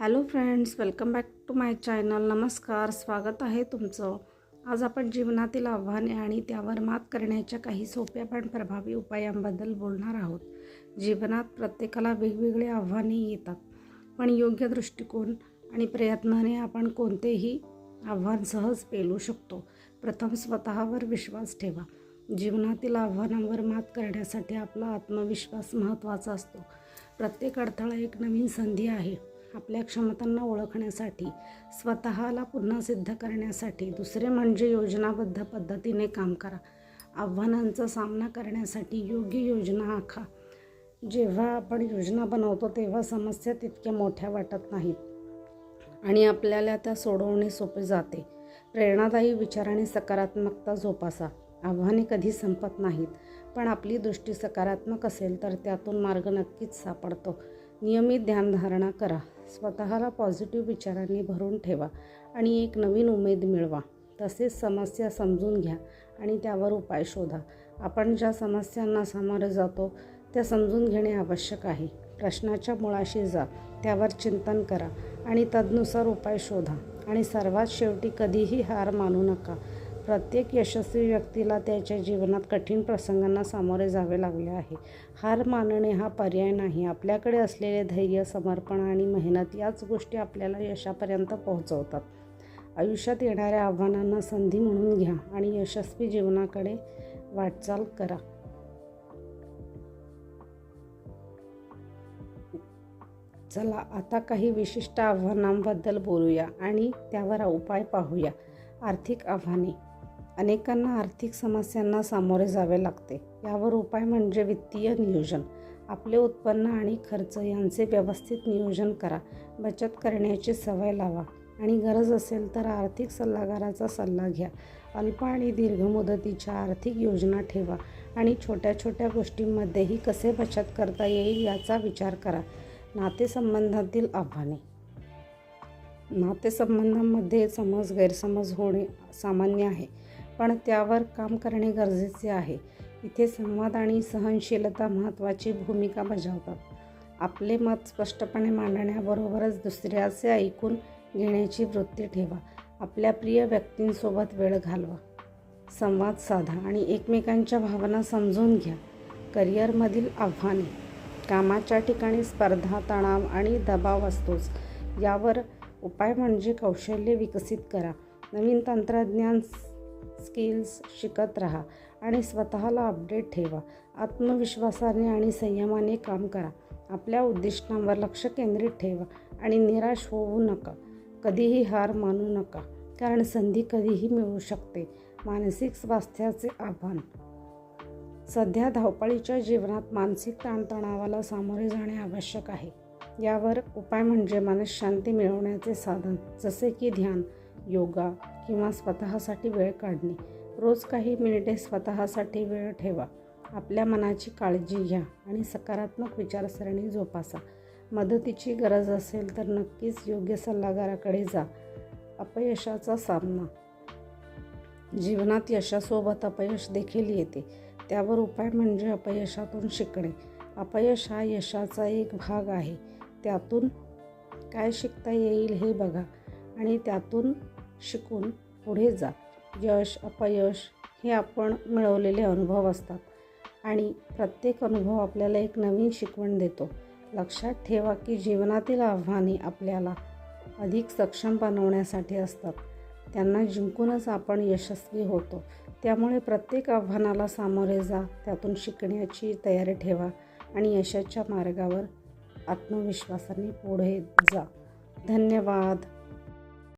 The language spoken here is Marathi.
Hello friends welcome back to my channel. नमस्कार स्वागत आहे तुमचं. आज आपण जीवनातील आव्हाने आणि त्यावर मात करण्याच्या काही सोप्या पण प्रभावी उपायांबद्दल बोलणार आहोत. जीवनात प्रत्येकाला वेगवेगळे आव्हाने येतात पण योग्य दृष्टिकोन आणि प्रयत्नाने आपण कोणतेही आव्हान सहज पेलू शकतो. प्रथम स्वतःवर विश्वास ठेवा. जीवनातील आव्हानांवर मात करण्यासाठी आपला आत्मविश्वास महत्त्वाचा असतो. प्रत्येक अडथळा एक नवीन संधी आहे. आपल्या क्षमतांना ओळखण्यासाठी स्वतःला पुन्हा सिद्ध करण्यासाठी दुसरे म्हणजे योजनाबद्ध पद्धतीने काम करा. आव्हानांचा सामना करण्यासाठी योग्य योजना आखा. जेव्हा आपण योजना बनवतो तेव्हा समस्या तितक्या मोठ्या वाटत नाहीत आणि आपल्याला त्या सोडवणे सोपे जाते. प्रेरणादायी विचार आणि सकारात्मकता जोपासा. आव्हाने कधी संपत नाहीत पण आपली दृष्टी सकारात्मक असेल तर त्यातून मार्ग नक्कीच सापडतो. नियमित ध्यानधारणा करा. स्वतःला पॉझिटिव्ह विचारांनी भरून ठेवा आणि एक नवीन उमेद मिळवा. तसेच समस्या समजून घ्या आणि त्यावर उपाय शोधा. आपण ज्या समस्यांना सामोरे जातो त्या समजून घेणे आवश्यक आहे. प्रश्नाच्या मुळाशी जा त्यावर चिंतन करा आणि तदनुसार उपाय शोधा. आणि सर्वात शेवटी कधीही हार मानू नका. प्रत्येक यशस्वी व्यक्तीला त्याच्या जीवनात कठीण प्रसंगांना सामोरे जावे लागले आहे. हार मानणे हा पर्याय नाही. आपल्याकडे असलेले धैर्य समर्पण आणि मेहनत याच गोष्टी आपल्याला यशापर्यंत पोहोचवतात. आयुष्यात येणाऱ्या आव्हानांना संधी म्हणून घ्या आणि यशस्वी जीवनाकडे वाटचाल करा. चला आता काही विशिष्ट आव्हानांबद्दल बोलूया आणि त्यावर उपाय पाहूया. आर्थिक आव्हाने. अनेकांना आर्थिक समस्यांना सामोरे जावे लागते. यावर उपाय म्हणजे वित्तीय नियोजन. आपले उत्पन्न आणि खर्च यांचे व्यवस्थित नियोजन करा. बचत करण्याची सवय लावा. आणि गरज असेल तर आर्थिक सल्लागाराचा सल्ला घ्या. अल्प आणि दीर्घ मुदतीच्या आर्थिक योजना ठेवा आणि छोट्या छोट्या गोष्टींमध्येही कसे बचत करता येईल याचा विचार करा. नातेसंबंधातील आव्हाने. नातेसंबंधांमध्ये समज गैरसमज होणे सामान्य आहे. पण त्यावर काम करणे गरजेचे आहे. इथे संवाद आणि सहनशीलता महत्त्वाची भूमिका बजावतात. आपले मत स्पष्टपणे मांडण्याबरोबरच दुसऱ्याचे ऐकून घेण्याची वृत्ती ठेवा. आपल्या प्रिय व्यक्तींसोबत वेळ घालवा. संवाद साधा आणि एकमेकांच्या भावना समजून घ्या. करिअरमधील आव्हाने कामाच्या ठिकाणी स्पर्धा तणाव आणि दबाव असतोच. यावर उपाय म्हणजे कौशल्य विकसित करा. नवीन तंत्रज्ञान स्किल्स शिकत राहा आणि स्वतःला अपडेट ठेवा. आत्मविश्वासाने आणि संयमाने काम करा. आपल्या उद्दिष्टांवर लक्ष केंद्रित ठेवा आणि निराश होऊ नका. कधीही हार मानू नका कारण संधी कधीही मिळू शकते. मानसिक स्वास्थ्याचे आव्हान. सध्या धावपळीच्या जीवनात मानसिक ताणतणावाला सामोरे जाणे आवश्यक आहे. यावर उपाय म्हणजे मनशांती मिळवण्याचे साधन जसे की ध्यान योगा किंवा स्वतःसाठी वेळ काढणे. रोज काही मिनिटे स्वतःसाठी वेळ ठेवा. आपल्या मनाची काळजी घ्या आणि सकारात्मक विचारसरणी जोपासा. मदतीची गरज असेल तर नक्कीच योग्य सल्लागाराकडे जा. अपयशाचा सामना. जीवनात यशासोबत अपयश देखील येते. त्यावर उपाय म्हणजे अपयशातून शिकणे. अपयश हा यशाचा एक भाग आहे. त्यातून काय शिकता येईल हे बघा. आणि त्यातून शिकून पुढे जा. यश अपयश हे आपण मिळवलेले अनुभव असतात. आणि प्रत्येक अनुभव आपल्याला एक नवीन शिकवण देतो. लक्षात ठेवा की जीवनातील आव्हाने आपल्याला अधिक सक्षम बनवण्यासाठी असतात. त्यांना जिंकूनच आपण यशस्वी होतो. त्यामुळे प्रत्येक आव्हानाला सामोरे जा त्यातून शिकण्याची तयारी ठेवा आणि यशाच्या मार्गावर आत्मविश्वासाने पुढे जा. धन्यवाद.